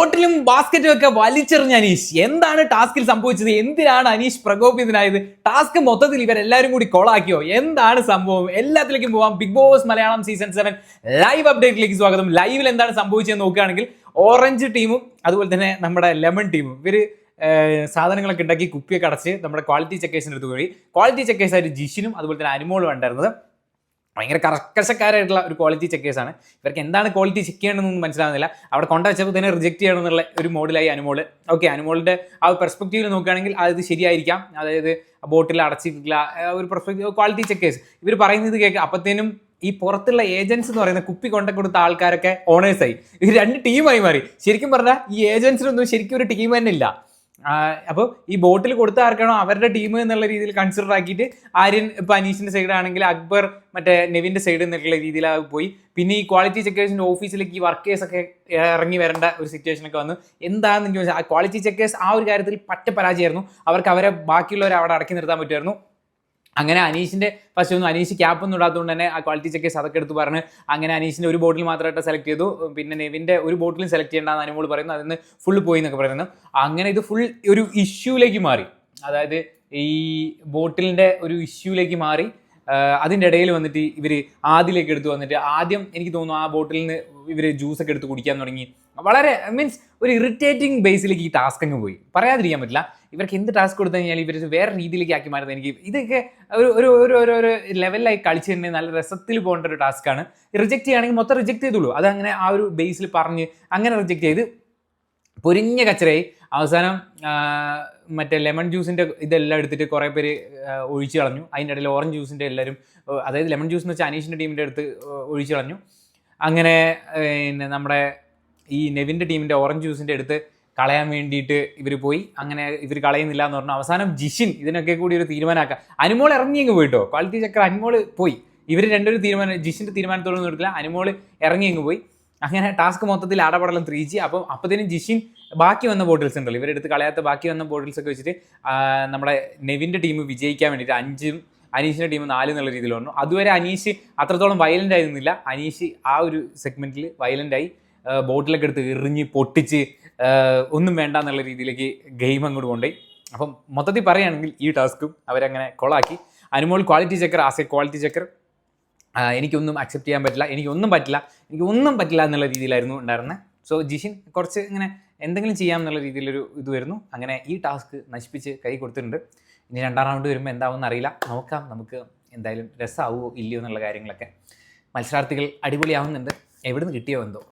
ബോട്ടിലും ബാസ്ക്കറ്റും ഒക്കെ വലിച്ചെറിഞ്ഞ അനീഷ്. എന്താണ് ടാസ്കിൽ സംഭവിച്ചത്? എന്തിനാണ് അനീഷ് പ്രകോപിതനായത്? ടാസ്ക് മൊത്തത്തിൽ ഇവരെല്ലാവരും കൂടി കൊളാക്കിയോ? എന്താണ് സംഭവം? എല്ലാത്തിലേക്കും പോവാം. Bigg Boss Malayalam season seven live അപ്ഡേറ്റിലേക്ക് സ്വാഗതം. ലൈവിൽ എന്താണ് സംഭവിച്ചതെന്ന് നോക്കുകയാണെങ്കിൽ ഓറഞ്ച് ടീമും അതുപോലെ തന്നെ നമ്മുടെ ലെമൺ ടീമും ഇവർ സാധനങ്ങളൊക്കെ ഉണ്ടാക്കി കുപ്പിയൊക്കെ അടച്ച് നമ്മുടെ ക്വാളിറ്റി ചെക്കേഴ്സിന് എടുത്തു പോയി. ക്വാളിറ്റി ചെക്കേഴ്സ് ആയിട്ട് ജിഷിനും അതുപോലെ തന്നെ അനുമോളും ഉണ്ടായിരുന്നത്. ഭയങ്കര കർക്കശക്കാരായിട്ടുള്ള ഒരു ക്വാളിറ്റി ചെക്കേഴ്സാണ് ഇവർക്ക് എന്താണ് ക്വാളിറ്റി ചെക്ക് ചെയ്യണമെന്നൊന്നും മനസ്സിലാവുന്നില്ല. അവിടെ കൊണ്ടുവച്ചപ്പോൾ തന്നെ റിജക്റ്റ് ചെയ്യണം എന്നുള്ള ഒരു മോഡലായി അനുമോൾ ഓക്കെ അനുമോളിന്റെ ആ പെർസ്പെക്റ്റീവിൽ നോക്കുകയാണെങ്കിൽ അത് ശരിയായിരിക്കാം. അതായത് ബോട്ടിൽ അടച്ചിട്ടില്ല ഒരു പെർഫെക്റ്റ് ക്വാളിറ്റി ചെക്കേഴ്സ് ഇവർ പറയുന്നത് കേൾക്കുക അപ്പത്തേനും ഈ പുറത്തുള്ള ഏജൻസ് എന്ന് പറയുന്ന കുപ്പി കൊണ്ട കൊടുത്ത ആൾക്കാരൊക്കെ ഓണേഴ്സായി ഇത് രണ്ട് ടീമായി മാറി. ശരിക്കും പറഞ്ഞാൽ ഈ ഏജൻസിനൊന്നും ശരിക്കും ഒരു ടീം തന്നെ ഇല്ല. അപ്പോൾ ഈ ബോട്ടിൽ കൊടുത്ത ആർക്കാണോ അവരുടെ ടീം എന്നുള്ള രീതിയിൽ കൺസിഡർ ആക്കിയിട്ട് ആര്യൻ ഇപ്പൊ അനീഷിന്റെ സൈഡ് ആണെങ്കിൽ അക്ബർ മറ്റേ നെവിന്റെ സൈഡ് എന്നുള്ള രീതിയിൽ പോയി. പിന്നെ ഈ ക്വാളിറ്റി ചെക്കേഴ്സിന്റെ ഓഫീസിലേക്ക് ഈ വർക്കേഴ്സ് ഒക്കെ ഇറങ്ങി വരേണ്ട ഒരു സിറ്റുവേഷൻ ഒക്കെ വന്നു. എന്താണെന്ന് ചോദിച്ചാൽ ആ ക്വാളിറ്റി ചെക്കേഴ്സ് ആ ഒരു കാര്യത്തിൽ പറ്റ പരാജയമായിരുന്നു. അവർക്ക് അവരെ ബാക്കിയുള്ളവരെ അവിടെ അടക്കി നിർത്താൻ പറ്റുമായിരുന്നു. അങ്ങനെ അനീഷിന്റെ ഫസ്റ്റ് ഒന്നും അനീഷ് ക്യാപ്പ് ഒന്നും ഇടാത്തതുകൊണ്ട് തന്നെ ആ ക്വാളിറ്റി ചെക്കേഴ്സ് അതൊക്കെ എടുത്ത് പറഞ്ഞ് അങ്ങനെ അനീഷിന്റെ ഒരു ബോട്ടിൽ മാത്രമായിട്ട് സെലക്ട് ചെയ്തു. പിന്നെ നെവിന്റെ ഒരു ബോട്ടിലും സെലക്ട് ചെയ്യേണ്ട ചെയ്യേണ്ടെന്ന് അനുമോൾ പറയുന്നു. അതിന് ഫുൾ പോയി എന്നൊക്കെ പറയുന്നു. അങ്ങനെ ഇത് ഫുൾ ഒരു ഇഷ്യൂലേക്ക് മാറി. അതായത് ഈ ബോട്ടിലിന്റെ ഒരു ഇഷ്യൂലേക്ക് മാറി. അതിന്റെ ഇടയിൽ വന്നിട്ട് ഇവർ ആദ്യയിലേക്ക് എടുത്ത് വന്നിട്ട് ആദ്യം എനിക്ക് തോന്നുന്നു ആ ബോട്ടിൽ നിന്ന് ഇവർ ജ്യൂസ് ഒക്കെ എടുത്ത് കുടിക്കാൻ തുടങ്ങി. വളരെ മീൻസ് ഒരു ഇറിറ്റേറ്റിംഗ് ബേസിലേക്ക് ഈ ടാസ്ക് അങ്ങ് പോയി. പറയാതിരിക്കാൻ പറ്റില്ല. ഇവർക്ക് എന്ത് ടാസ്ക് കൊടുത്തു കഴിഞ്ഞാൽ ഇവർ വേറെ രീതിയിലേക്ക് ആക്കി മാറുന്നത് എനിക്ക് ഇതൊക്കെ ഒരു ഒരു ഒരു ഒരു ഒരു ലെവലിലായി കളിച്ച് തന്നെ നല്ല രസത്തിൽ പോകേണ്ട ഒരു ടാസ്ക്കാണ് റിജക്റ്റ് ചെയ്യുകയാണെങ്കിൽ മൊത്തം റിജക്റ്റ് ചെയ്തുള്ളൂ അതങ്ങനെ ആ ഒരു ബേസിൽ പറഞ്ഞ് അങ്ങനെ റിജക്റ്റ് ചെയ്ത് പൊരിഞ്ഞ കച്ചറയായി. അവസാനം മറ്റേ ലെമൺ ജ്യൂസിന്റെ ഇതെല്ലാം എടുത്തിട്ട് കുറേ പേര് ഒഴിച്ചു കളഞ്ഞു. അതിന്റെ ഇടയിൽ ഓറഞ്ച് ജ്യൂസിന്റെ എല്ലാവരും അതായത് ലെമൺ ജ്യൂസ് എന്ന് വെച്ചാൽ അനീഷിന്റെ ടീമിന്റെ അടുത്ത് ഒഴിച്ചു കളഞ്ഞു. അങ്ങനെ പിന്നെ നമ്മുടെ ഈ നെവിന്റെ ടീമിന്റെ ഓറഞ്ച് ജ്യൂസിന്റെ അടുത്ത് കളയാൻ വേണ്ടിയിട്ട് ഇവർ പോയി. അങ്ങനെ ഇവർ കളയുന്നില്ല എന്ന് പറഞ്ഞു അവസാനം ജിഷിൻ ഇതിനൊക്കെ കൂടി ഒരു തീരുമാനമാക്കുക അനുമോൾ ഇറങ്ങി പോയിട്ടോ? ക്വാളിറ്റി ചെക്കർ അനുമോൾ പോയി. ഇവർ രണ്ടൊരു തീരുമാനം ജിഷിന്റെ തീരുമാനത്തോടൊന്നും എടുക്കില്ല അനുമോൾ ഇറങ്ങി പോയി. അങ്ങനെ ടാസ്ക് മൊത്തത്തിൽ ആടപടലം ത്രീ ജി. അപ്പം അപ്പത്തേനും ജിഷിൻ ബാക്കി വന്ന ബോട്ടിൽസ് ഉണ്ടല്ലോ. ഇവരെടുത്ത് കളയാത്ത ബാക്കി വന്ന ബോട്ടിൽസ് ഒക്കെ വെച്ചിട്ട് നമ്മുടെ നെവിന്റെ ടീം വിജയിക്കാൻ വേണ്ടിയിട്ട് അഞ്ചും അനീഷിന്റെ ടീം നാല് എന്നുള്ള രീതിയിൽ വന്നു. അതുവരെ അനീഷ് അത്രത്തോളം വയലന്റ് ആയിരുന്നില്ല. അനീഷ് ആ ഒരു സെഗ്മെന്റിൽ ആ, ബോട്ടിലൊക്കെ എടുത്ത് എറിഞ്ഞ് പൊട്ടിച്ച് ഒന്നും വേണ്ട എന്നുള്ള രീതിയിലേക്ക് ഗെയിം അങ്ങോട്ട് കൊണ്ടുപോയി. അപ്പം മൊത്തത്തിൽ പറയുകയാണെങ്കിൽ ഈ ടാസ്കും അവരങ്ങനെ കൊളാക്കി. Anumol quality checker as a quality checker എനിക്കൊന്നും അക്സെപ്റ്റ് ചെയ്യാൻ പറ്റില്ല എനിക്കൊന്നും പറ്റില്ല എനിക്കൊന്നും പറ്റില്ല എന്നുള്ള രീതിയിലായിരുന്നു ഉണ്ടായിരുന്നത് സോ ജിഷിൻ കുറച്ച് ഇങ്ങനെ എന്തെങ്കിലും ചെയ്യാം എന്നുള്ള രീതിയിലൊരു ഇത് വരുന്നു. അങ്ങനെ ഈ ടാസ്ക് നശിപ്പിച്ച് കൈ കൊടുത്തിട്ടുണ്ട്. ഇനി രണ്ടാം റൗണ്ട് വരുമ്പോൾ എന്താവുമെന്ന് അറിയില്ല. നോക്കാം നമുക്ക് എന്തായാലും രസമാവുമോ ഇല്ലയോ എന്നുള്ള കാര്യങ്ങളൊക്കെ. മത്സരാർത്ഥികൾ അടിപൊളിയാവുന്നുണ്ട്. എവിടുന്ന് കിട്ടിയോ എന്തോ.